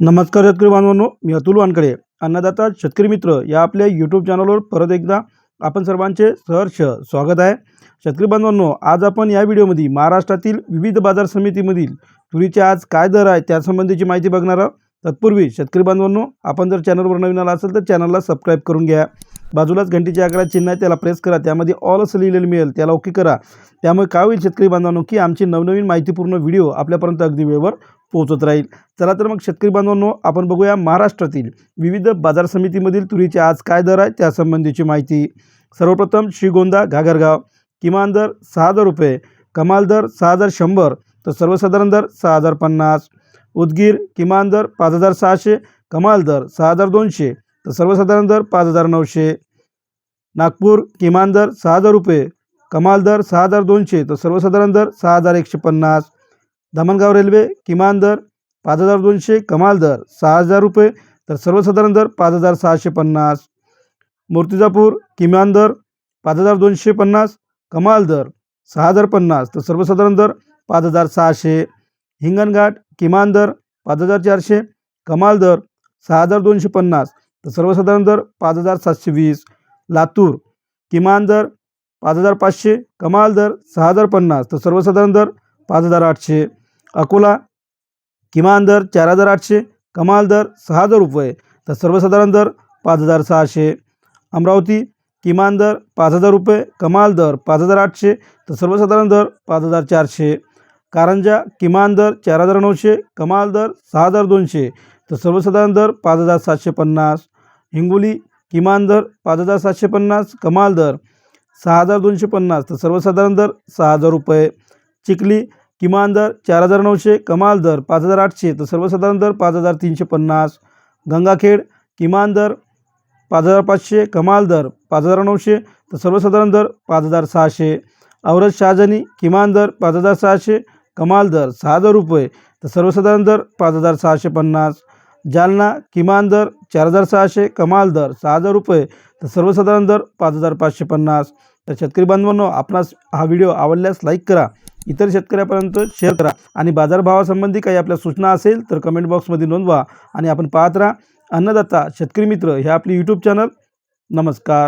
नमस्कार शेतकरी बांधवांनो मी अतुल वानकडे अन्नदाता शेतकरी मित्र या आपल्या यूट्यूब चॅनलवर परत एकदा आपण सर्वांचे सहर्ष स्वागत आहे. शेतकरी बांधवांनो आज आपण या व्हिडिओमध्ये महाराष्ट्रातील विविध बाजार समितीमधील तुरीचे आज काय दर आहे त्यासंबंधीची माहिती बघणार आहोत. तत्पूर्वी शेतकरी बांधवांनो आपण जर चॅनलवर नवीन आला असेल तर चॅनलला सबस्क्राईब करून घ्या. बाजूलाच घंटीचे आकारात चिन्ह आहे त्याला प्रेस करा त्यामध्ये ऑल असं लिहिलेलं मिळेल त्याला ओके करा. त्यामुळे काय होईल शेतकरी बांधवांनो की आमची नवनवीन माहितीपूर्ण व्हिडिओ आपल्यापर्यंत अगदी वेळेवर पोहोचत राहील. चला तर मग शेतकरी बांधवांनो आपण बघूया महाराष्ट्रातील विविध बाजार समितीमधील तुरीचे आज काय दर आहे त्यासंबंधीची माहिती. सर्वप्रथम श्रीगोंदा घागरगाव. किमान दर सहा हजार रुपये कमाल दर सहा हजार शंभर तर सर्वसाधारण दर सहा हजार पन्नास. उदगीर किमान दर पाच हजार सहाशे कमाल दर सहा हजार दोनशे तर सर्वसाधारण दर पाच हजार नऊशे. नागपूर किमान दर सहा हजार रुपये कमाल दर सहा हजार दोनशे तर सर्वसाधारण दर सहा हजार एकशे पन्नास. दमणगाव रेल्वे किमान दर पाच हजार दोनशे कमाल दर सहा हजार रुपये तर सर्वसाधारण दर पाच हजार सहाशे पन्नास. मूर्तिजापूर किमान दर पाच हजार दोनशे पन्नास कमाल दर सहा हजार पन्नास तर सर्वसाधारण दर पाच हजार सहाशे. हिंगणघाट किमान दर पाच हजार चारशे कमाल दर सहा हजार दोनशे पन्नास तर सर्वसाधारण दर पाच हजार सातशे वीस. लातूर किमान दर पाच हजार पाचशे कमाल दर सहा हजार पन्नास तर सर्वसाधारण दर पाच हजार आठशे. अकोला किमान दर चार हजार आठशे कमाल दर सहा हजार रुपये तर सर्वसाधारण दर पाच हजार सहाशे. अमरावती किमान दर पाच हजार रुपये कमाल दर पाच हजार आठशे तर सर्वसाधारण दर पाच हजार चारशे. कारंजा किमान दर चार हजार नऊशे कमाल दर सहा हजार दोनशे तर सर्वसाधारण दर पाच हजार सातशे पन्नास. हिंगोली किमान दर पाच हजार सातशे पन्नास कमाल दर सहा हजार दोनशे पन्नास तर सर्वसाधारण दर सहा हजार रुपये. चिखली किमान दर चार हजार नऊशे कमाल दर पाच हजार आठशे तर सर्वसाधारण दर पाच हजार तीनशे पन्नास. गंगाखेड किमान दर पाच हजार पाचशे कमाल दर पाच हजार नऊशे तर सर्वसाधारण दर पाच हजार सहाशे. औरत शहाजनी किमान दर पाच हजार सहाशे कमाल दर सहा हजार रुपये तर सर्वसाधारण दर पाच हजार सहाशे पन्नास. जालना किमान दर चार हजार सहाशे कमाल दर सहा हजार रुपये तर सर्वसाधारण दर पाच हजार पाचशे पन्नास. तर शेतकरी बांधवांनो आपणास हा व्हिडिओ आवडल्यास लाईक करा. इतर शेतकऱ्यापर्यंत शेअर करा. आणि बाजारभावासंबंधी काही आपल्या सूचना असेल तर कमेंट बॉक्समध्ये नोंदवा. आणि आपण पाहत राहा अन्नदाता शेतकरी मित्र हे आपली यूट्यूब चॅनल नमस्कार.